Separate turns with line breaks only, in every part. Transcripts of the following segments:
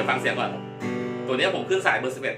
ดี๋ยวฟังเสียงก่อน ตัวนี้ผมขึ้นสายเบอร์สิบเอ็ด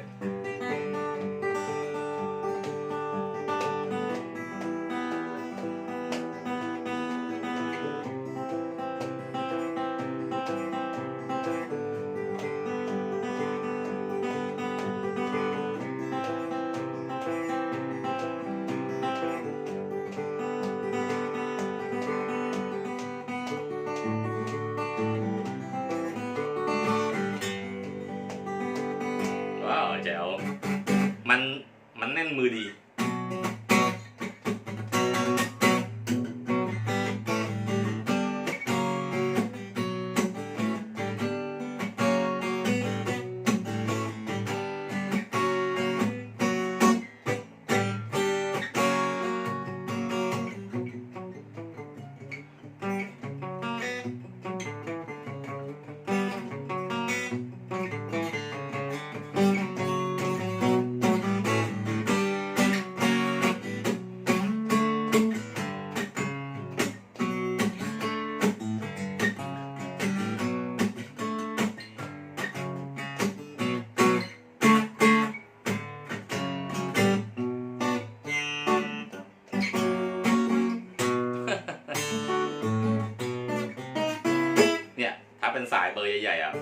เบอร์ใหญ่ๆอะ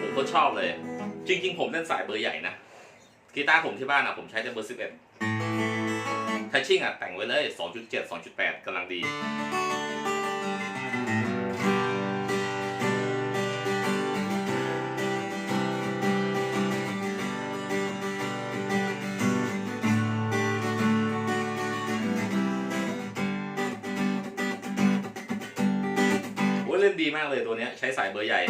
ผมก็ชอบเลย จริง ๆ ผมเล่นสายเบอร์ใหญ่นะกีตาร์ผมที่บ้านอะผมใช้แต่เบอร์11ทัชชิ่งอะแต่งไว้เลย 2.7 2.8กำลังดี นดีมากเลยตัวนี้ใช้สายเบอร์ใหญ่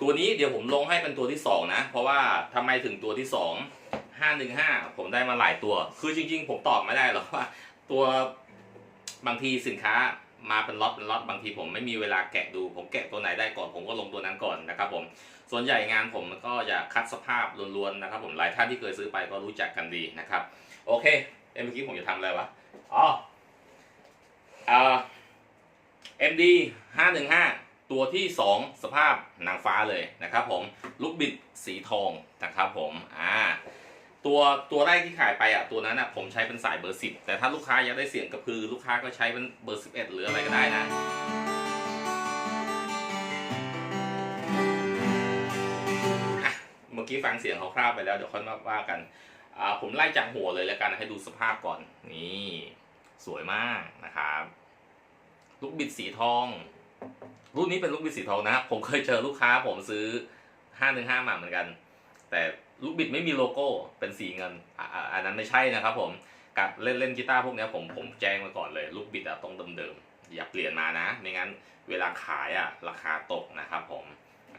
ตัวนี้เดี๋ยวผมลงให้เป็นตัวที่ 2 นะ เพราะว่าทำไมถึงตัวที่ 2 515 ผมได้มาหลายตัว คือจริง ๆ ผมตอบไม่ได้หรอกว่า ตัวบางทีสินค้ามาเป็นล็อตเป็นล็อตบางทีผมไม่มีเวลาแกะดู ผมแกะตัวไหนได้ก่อนผมก็ลงตัวนั้นก่อนนะครับผมส่วนใหญ่งานผมก็จะคัดสภาพล้วนๆนะครับผมหลายท่านที่เคยซื้อไปก็รู้จักกันดีนะครับ โอเค เอ้เมื่อกี้ผมจะทำอะไรวะ อ๋อเอ่อ MD 515ตัวที่2สภาพนางฟ้าเลยนะครับผมลูกบิดสีทองนะครับผมอ่าตัวตัวแรกที่ขายไปอะตัวนั้นอะผมใช้เป็นสายเบอร์10แต่ถ้าลูกค้าอยากได้เสียงกระพือ ลูกค้าก็ใช้เป็นเบอร์11หรืออะไรก็ได้นะเมื่อกี้ฟังเสียงคร่าวไปแล้วเดี๋ยวค่อยมาว่ากัน ผมไล่จากหัวเลยแล้วกันให้ดูสภาพก่อน นี่สวยมากนะครับ ลูกบิดสีทอง รุ่นนี้เป็นลูกบิดสีทองนะผมเคยเจอลูกค้าผมซื้อ515มาเหมือนกัน แต่ลูกบิดไม่มีโลโก้เป็นสีเงินอ,อ,อันนั้นไม่ใช่นะครับผมกับเล่นเล่นกีตาร์พวกเนี้ยผมผมแจ้งไว้ก่อนเลย ลูกบิดอะต้องเดิมๆอย่าเปลี่ยนมานะ ไม่งั้นเวลาขายอะราคาตกนะครับผม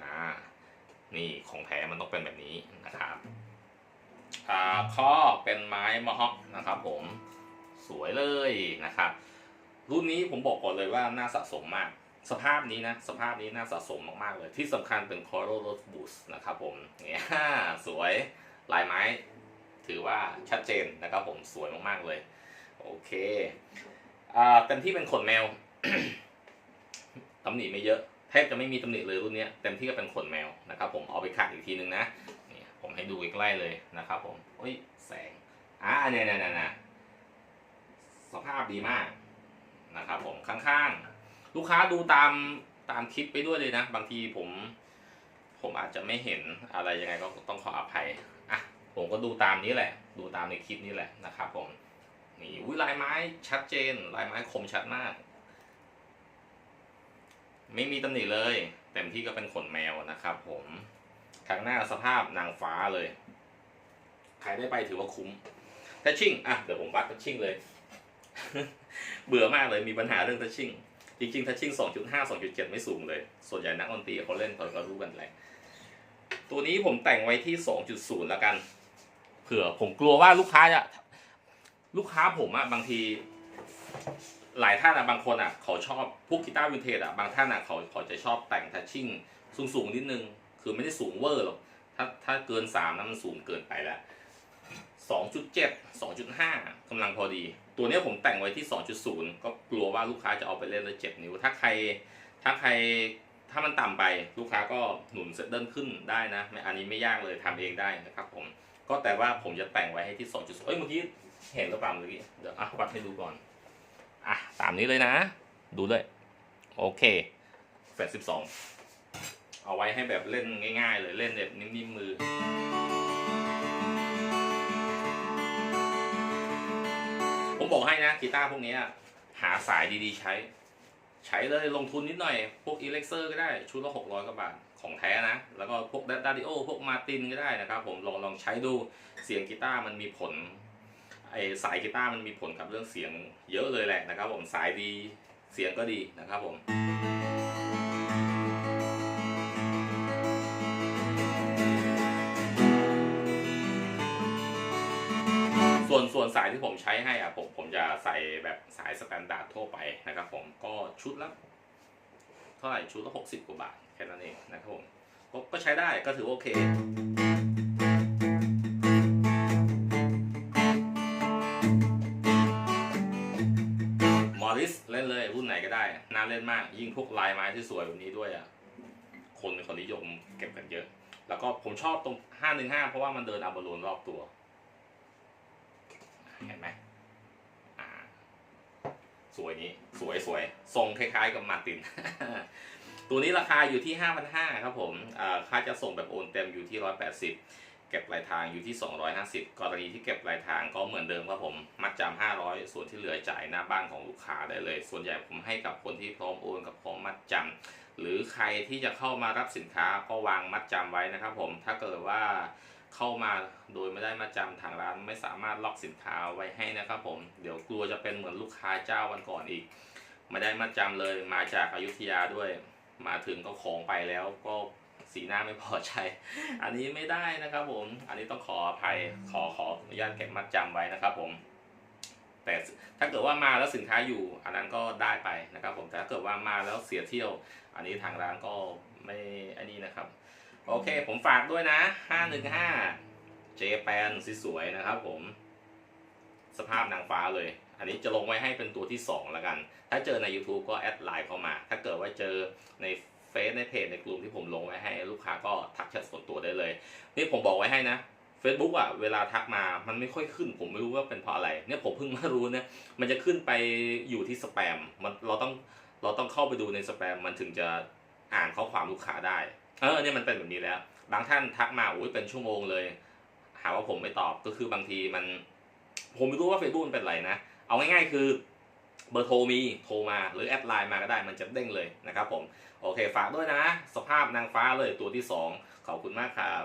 อ่านี่ของแท้มันต้องเป็นแบบนี้นะครับ ข้อเป็นไม้มะฮอกนะครับ ผมสวยเลยนะครับ รุ่นนี้ผมบอกก่อนเลยว่าน่าสะสมมาก สภาพนี้นะสภาพนี้น่าสะสมมากๆเลย ที่สำคัญเป็น Coral Rose Boost นะครับผมเนี่ยสวยลายไม้ ถือว่าชัดเจนนะครับ ผมสวยมากๆเลย โอเคอ่าเต็มที่เป็นขนแมวตำหนิไม่เยอะแทบจะไม่มีตำหนิเลยรุ่นเนี้ยเต็มที่ก็เป็นขนแมวนะครับ ผมเอาไปขัดอีกทีนึงนะ ให้ดูใกล้ๆเลยนะครับผมเฮ้ยแสงอ่าเนี่ยเนี่ยเนี่ยสภาพดีมากนะครับผมข้างๆ ลูกค้าดูตามตามคลิปไปด้วยเลยนะ บางทีผม ผมอาจจะไม่เห็นอะไรยังไงก็ต้องขออภัยอะผมก็ดูตามนี้แหละ ดูตามในคลิปนี้แหละนะครับผมนี่อุ้ยลายไม้ชัดเจน ลายไม้คมชัดมาก ไม่มีตำหนิเลย เต็มที่ก็เป็นขนแมวนะครับผม ข้งหน้าสภาพนางฟ้าเลย ใครได้ไปถือว่าคุ้มทัชชิ่งอะเดี๋ยวผมวัดทัชชิ่งเลย เบื่อมากเลยมีปัญหาเรื่องทัชชิ่งจริงๆทัชชิ่ง2.5 2.7 ไม่สูงเลย ส่วนใหญ่นักดนตรีเขาเล่นเขาก็รู้กันแหละตัวนี้ผมแต่งไว้ที่ 2.0 แล้วกัน เผื่อผมกลัวว่าลูกค้าจะลูกค้าผมอะบางที หลายท่านอะบางคนอะเขาชอบพวกกีตาร์วินเทจอะบางท่านอะเขาเขาจะชอบแต่งทัชชิ่งสูงๆนิดนึง คือไม่ได้สูงเวอร์หรอก ถ้าถ้าเกินสามนั้นมันสูงเกินไปแล้ว2.7 2.5กำลังพอดี ตัวนี้ผมแต่งไว้ที่2.0ก็กลัวว่าลูกค้าจะเอาไปเล่นแล้วเลย7นิ้ว ถ้าใครถ้าใครถ้ามันต่ำไปลูกค้าก็หนุนเซตเดิลขึ้นได้นะไม่อันนี้ไม่ยากเลยทำเองได้นะครับผม ก็แต่ว่าผมจะแต่งไว้ให้ที่2.0เอ้ยเมื่อกี้เห็นหรือเปล่าเมื่อกี้เดี๋ยวอะวัดให้ดูก่อนอะตามนี้เลยนะ ดูเลยโอเคแฟด12 เอาไว้ให้แบบเล่นง่ายๆเลยเล่นแบบนิ่มๆมือผมบอกให้นะกีตาร์พวกนี้หาสายดีๆใช้ ใช้เลยลงทุนนิดหน่อย พวกอีเล็กเซอร์ก็ได้ ชุดละ600กว่าบาท ของแท้นะ แล้วก็พวกดาดิโอพวกมาตินก็ได้นะครับผมลองลองใช้ดูเสียงกีตาร์มันมีผลไอสายกีตาร์มันมีผลกับเรื่องเสียงเยอะเลยแหละนะครับผมสายดีเสียงก็ดีนะครับผม ส่วนส่วนสายที่ผมใช้ให้อะผมผมจะใส่แบบสายสแตนดาร์ดทั่วไปนะครับผมก็ชุดละเท่าไหร่ชุดละหกสิบกว่าบาทแค่นั้นเองนะครับผมก็ก็ใช้ได้ก็ถือโอเคมอริสเล่นเลยรุ่นไหนก็ได้ น่าเล่นมาก ยิ่งพวกลายไม้ที่สวยแบบนี้ด้วยอะคนคนนิยมเก็บกันเยอะ แล้วก็ผมชอบตรง 515 เพราะว่ามันเดินอัลบอลูนรอบตัว เห็นไหมสวยนี้สวยสวยทรงคล้ายๆกับมาติน ตัวนี้ราคาอยู่ที่ 5,500ครับผมค่าจะส่งแบบโอนเต็มอยู่ที่ 180 เก็บปลายทางอยู่ที่ 250 กรณีที่เก็บปลายทางก็เหมือนเดิมครับผม มัดจำ500 ส่วนที่เหลือจ่ายหน้าบ้านของลูกค้าได้เลย ส่วนใหญ่ผมให้กับคนที่พร้อมโอนกับพร้อมมัดจำ หรือใครที่จะเข้ามารับสินค้าก็วางมัดจำไว้นะครับ ผมถ้าเกิดว่าเข้ามาโดยไม่ได้มาจำทางร้านไม่สามารถล็อกสินค้าไว้ให้นะครับ ผมเดี๋ยวกลัวจะเป็นเหมือนลูกค้าเจ้าวันก่อนอีกไม่ได้มาจำเลยมาจากอายุทยาด้วย มาถึงก็ของไปแล้วก็สีหน้าไม่พอใจ อันนี้ไม่ได้นะครับผม อันนี้ต้องขออภัย ขอขออนุญาตเก็บมัดจำไว้นะครับผม แต่ถ้าเกิดว่ามาแล้วสินค้าอยู่ อันนั้นก็ได้ไปนะครับผมแต่ถ้าเกิดว่ามาแล้วเสียเที่ยว อันนี้ทางร้านก็ไม่อันนี้นะครับโอเค ผมฝากด้วยนะ 515 เจแปนสวยๆนะครับผมสภาพนางฟ้าเลย อันนี้จะลงไว้ให้เป็นตัวที่ 2 แล้วกัน ถ้าเจอใน YouTube ก็แอดไลน์เข้ามา ถ้าเกิดว่าเจอในเฟซในเพจในกลุ่มที่ผมลงไว้ให้ ลูกค้าก็ทักแชทส่วนตัวได้เลย นี่ผมบอกไว้ให้นะ Facebook อะเวลาทักมามันไม่ค่อยขึ้น ผมไม่รู้ว่าเป็นเพราะอะไร เนี่ยผมเพิ่งมารู้เนี่ยมันจะขึ้นไปอยู่ที่สแปมมันเราต้องเราต้องเข้าไปดูในสแปมมันถึงจะอ่านข้อความลูกค้าได้ เออเนี่ยมันเป็นแบบนี้แล้ว บางท่านทักมาโอ้ยเป็นชั่วโมงเลย หาว่าผมไม่ตอบก็คือบางทีมัน ผมไม่รู้ว่า Facebook มันเป็นไรนะ เอาง่าย ๆ คือเบอร์โทรมีโทรมาหรือแอดไลน์มาก็ได้มันจะเด้งเลยนะครับผม โอเคฝากด้วยนะ สภาพนางฟ้าเลยตัวที่ 2 ขอบคุณมากครับ